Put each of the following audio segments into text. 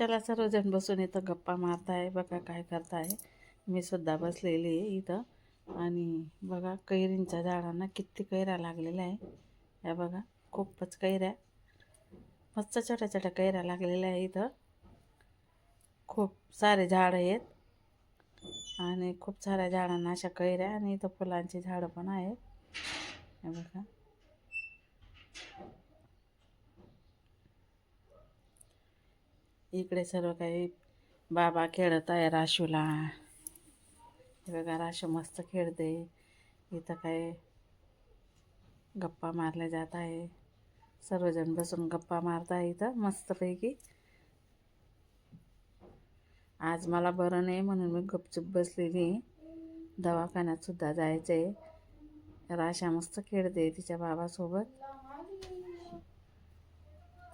चला सर्वजण बसून इथं गप्पा मारताय बघा काय करताय. मी सुद्धा बसलेली आहे इथं. आणि बघा कैरींच्या झाडांना किती कैऱ्या लागलेल्या आहे. या बघा खूपच कैऱ्या. मस्त छोट्या छोट्या कैऱ्या लागलेल्या आहे इथं. खूप सारे झाडं आहेत. आणि खूप साऱ्या झाडांना अशा कैऱ्या आणि इथं फुलांची झाडं पण आहेत. बघा. इकडे सर्व काही बाबा खेळत आहे राशूला हे बघा राशू मस्त खेळते. इथं काय गप्पा मारल्या जात आहे. सर्वजण बसून गप्पा मारत आहे इथं मस्तपैकी. आज मला बरं नाही म्हणून मी गपचूप बसलेली. दवाखान्यात सुद्धा जायचं. आहे राशा मस्त खेळते तिच्या बाबासोबत.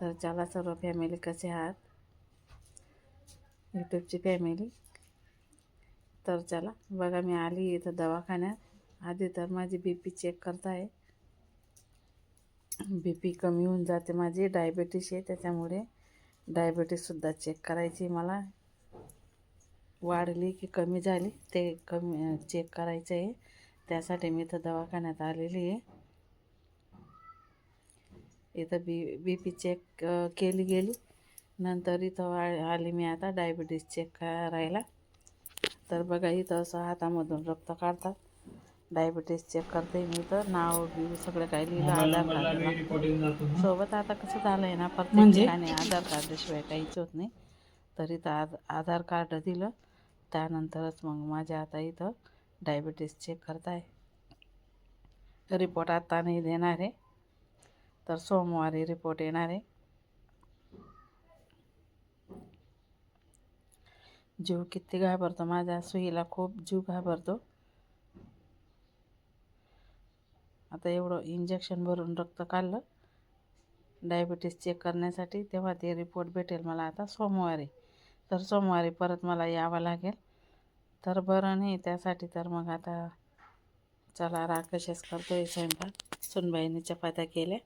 तर चला सर्व फॅमिली कसे आहात? यूट्यूबची फॅमिली. तर चला बघा मी आली इथं दवाखान्यात. आधी तर माझी बी पी चेक करताय. बी पी कमी होऊन जाते माझी डायबेटीस आहे त्याच्यामुळे डायबेटीससुद्धा चेक करायची मला. वाढली की कमी झाली ते कमी चेक करायचं आहे. त्यासाठी मी इथं दवाखान्यात आलेली आहे. इथं बी बी पी चेक केली गेली. नंतर इथं आ- आली मी आता डायबिटीस चेक करायला. तर बघा इथं असं हातामधून रक्त काढतात. डायबिटीस चेक करते मी तर. नाव बिव सगळं काही लिहिलं आधार कार्ड. सोबत आता कसं झालंय ना प्रत्येक म्हणजे? ठिकाणी आधार कार्डाशिवाय काहीच होत नाही. तर इथं आध आधार कार्ड दिलं. त्यानंतरच मग माझ्या आता इथं डायबिटीस चेक करताय. रिपोर्ट आता नाही देणार आहे. तर सोमवारी रिपोर्ट येणार आहे. जीव किती घाबरतो माझ्या सुईला खूप जीव घाबरतो. आता एवढं इंजेक्शन भरून रक्त काढलं. डायबिटीस चेक करण्यासाठी तेव्हा ते रिपोर्ट भेटेल मला आता सोमवारी. तर सोमवारी परत मला यावं लागेल. तर बरं नाही त्यासाठी तर मग आता चला राकेशच करतोय स्वयंपाक. सुनबाईने चपात्या केल्या.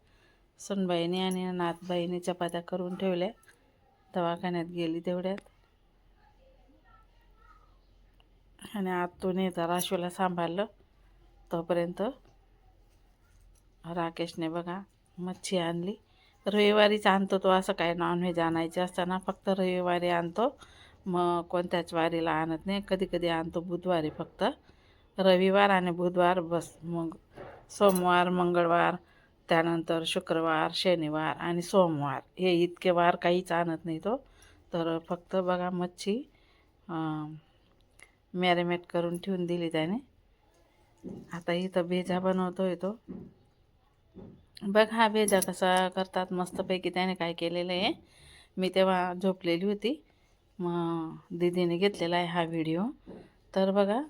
सुनबाईने आणि नाथबाईने चपात्या करून ठेवल्या. दवाखान्यात गेली तेवढ्यात. आणि आतून येता राशूला सांभाळलं. तोपर्यंत राकेशने बघा मच्छी आणली. रविवारीच आणतो तो असं काय नॉनव्हेज आणायचे असताना फक्त रविवारी आणतो. मग कोणत्याच वारीला आणत नाही. कधी कधी आणतो बुधवारी फक्त. रविवार आणि बुधवार बस. मग सोमवार मंगळवार त्यानंतर शुक्रवार शनिवार आणि सोमवार. हे इतके वार काहीच आणत नाही तो. तर फक्त बघा मच्छी मॅरिनेट करून ठेवून दिली त्याने. आता इथं भेजा बनवतोय तो. बघ हा भेजा कसा करतात मस्तपैकी त्याने काय केलेलं आहे. मी तेव्हा झोपलेली होती. मग दीदीने घेतलेला आहे हा व्हिडिओ. तर बघा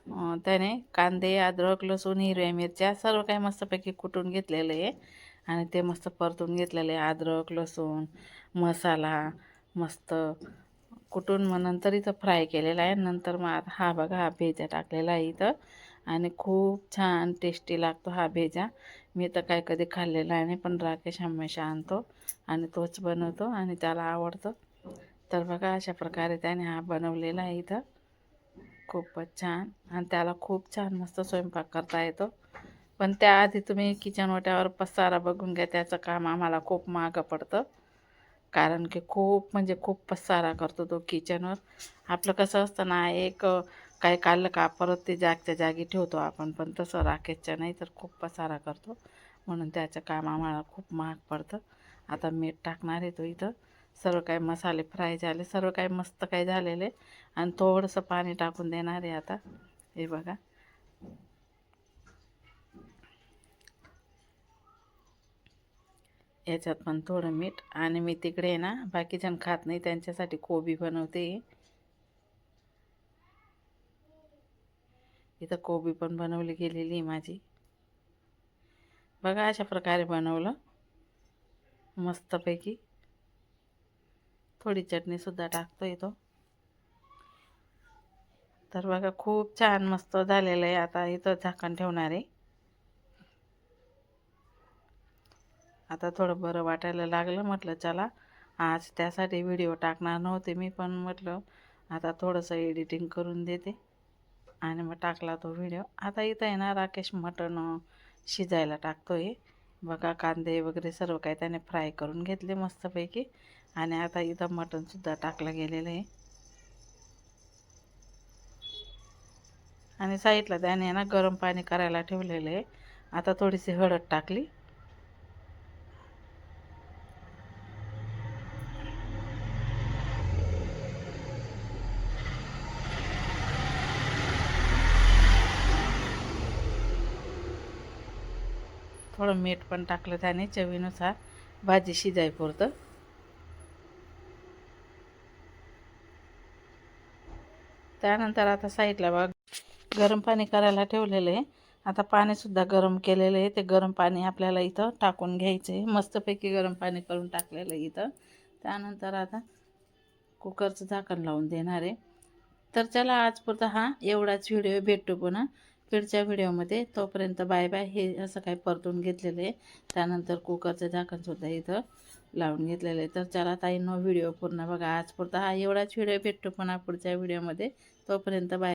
त्याने कांदे अद्रक लसूण हिरव्या मिरच्या सर्व काही मस्तपैकी कुटून घेतलेलं आहे. आणि ते मस्त परतून घेतलेलं आहे. अद्रक लसूण मसाला मस्त कुटून मग नंतर इथं फ्राय केलेला आहे. नंतर मग हा बघा हा भेजा टाकलेला आहे इथं. आणि खूप छान टेस्टी लागतो हा भेजा. मी तर काय कधी खाल्लेला आहे नाही पण राकेश हमेशा आणतो आणि तोच बनवतो आणि त्याला आवडतो. तर बघा अशा प्रकारे त्याने हा बनवलेला आहे इथं. खूपच छान. आणि त्याला खूप छान मस्त स्वयंपाक करता येतो. पण त्याआधी तुम्ही किचन ओट्यावर पसारा बघून घ्या त्याचं काम आम्हाला खूप मागं पडतं. कारण की खूप म्हणजे खूप पसारा करतो तो किचनवर आपलं कसं असतं ना एक काही काढलं का परत ते जागच्या जागी ठेवतो आपण पण तसं राकेशच्या नाही तर खूप पसारा करतो. म्हणून त्याचं काम आम्हाला खूप महाग पडतं. आता मीठ टाकणार आहे तो इथं. सर्व काही मसाले फ्राय झाले सर्व काही मस्त काही झालेले आणि थोडंसं पाणी टाकून देणार आहे आता. हे बघा. याच्यात पण थोडं मीठ. आणि मी तिकडे आहे ना बाकीजण खात नाही त्यांच्यासाठी कोबी बनवते. इथं कोबी पण बनवली गेलेली आहे माझी. बघा अशा प्रकारे बनवलं. मस्तपैकी. थोडी चटणीसुद्धा टाकतो येतो तर बघा खूप छान मस्त झालेलं आहे. आता इथं झाकण ठेवणार आहे. आता थोडं बरं वाटायला लागलं म्हटलं चला आज त्यासाठी व्हिडिओ टाकणार नव्हते मी पण म्हटलं आता थोडंसं एडिटिंग करून देते. आणि मग टाकला तो व्हिडिओ आता इथं आहे ना राकेश मटण शिजायला टाकतो आहे बघा कांदे वगैरे सर्व काही त्याने फ्राय करून घेतले मस्तपैकी. आणि आता इथं मटणसुद्धा टाकलं गेलेलं आहे. आणि साईडला त्याने ना गरम पाणी करायला ठेवलेलं आहे. आता थोडीशी हळद टाकली. थोडं मीठ पण टाकलं त्याने चवीनुसार. भाजी शिजायपुरतं त्यानंतर आता साईडला बघ गरम पाणी करायला ठेवलेलं आहे. आता पाणीसुद्धा गरम केलेलं आहे. ते गरम पाणी आपल्याला इथं टाकून घ्यायचं आहे मस्तपैकी गरम पाणी करून टाकलेलं आहे इथं. त्यानंतर आता कुकरचं झाकण लावून देणार आहे. तर चला आजपुरता हा एवढाच व्हिडिओ भेटतो पुन्हा. पुढच्या व्हिडिओमध्ये तोपर्यंत बाय बाय हे असं काही परतून घेतलेलं आहे. त्यानंतर कुकरचं झाकणसुद्धा इथं लावून घेतलेलं आहे. तर चला ताईंनो व्हिडिओ पूर्ण बघा. आजपुरता हा एवढाच व्हिडिओ भेटतो पुन्हा पुढच्या व्हिडिओमध्ये. तोपर्यंत बाय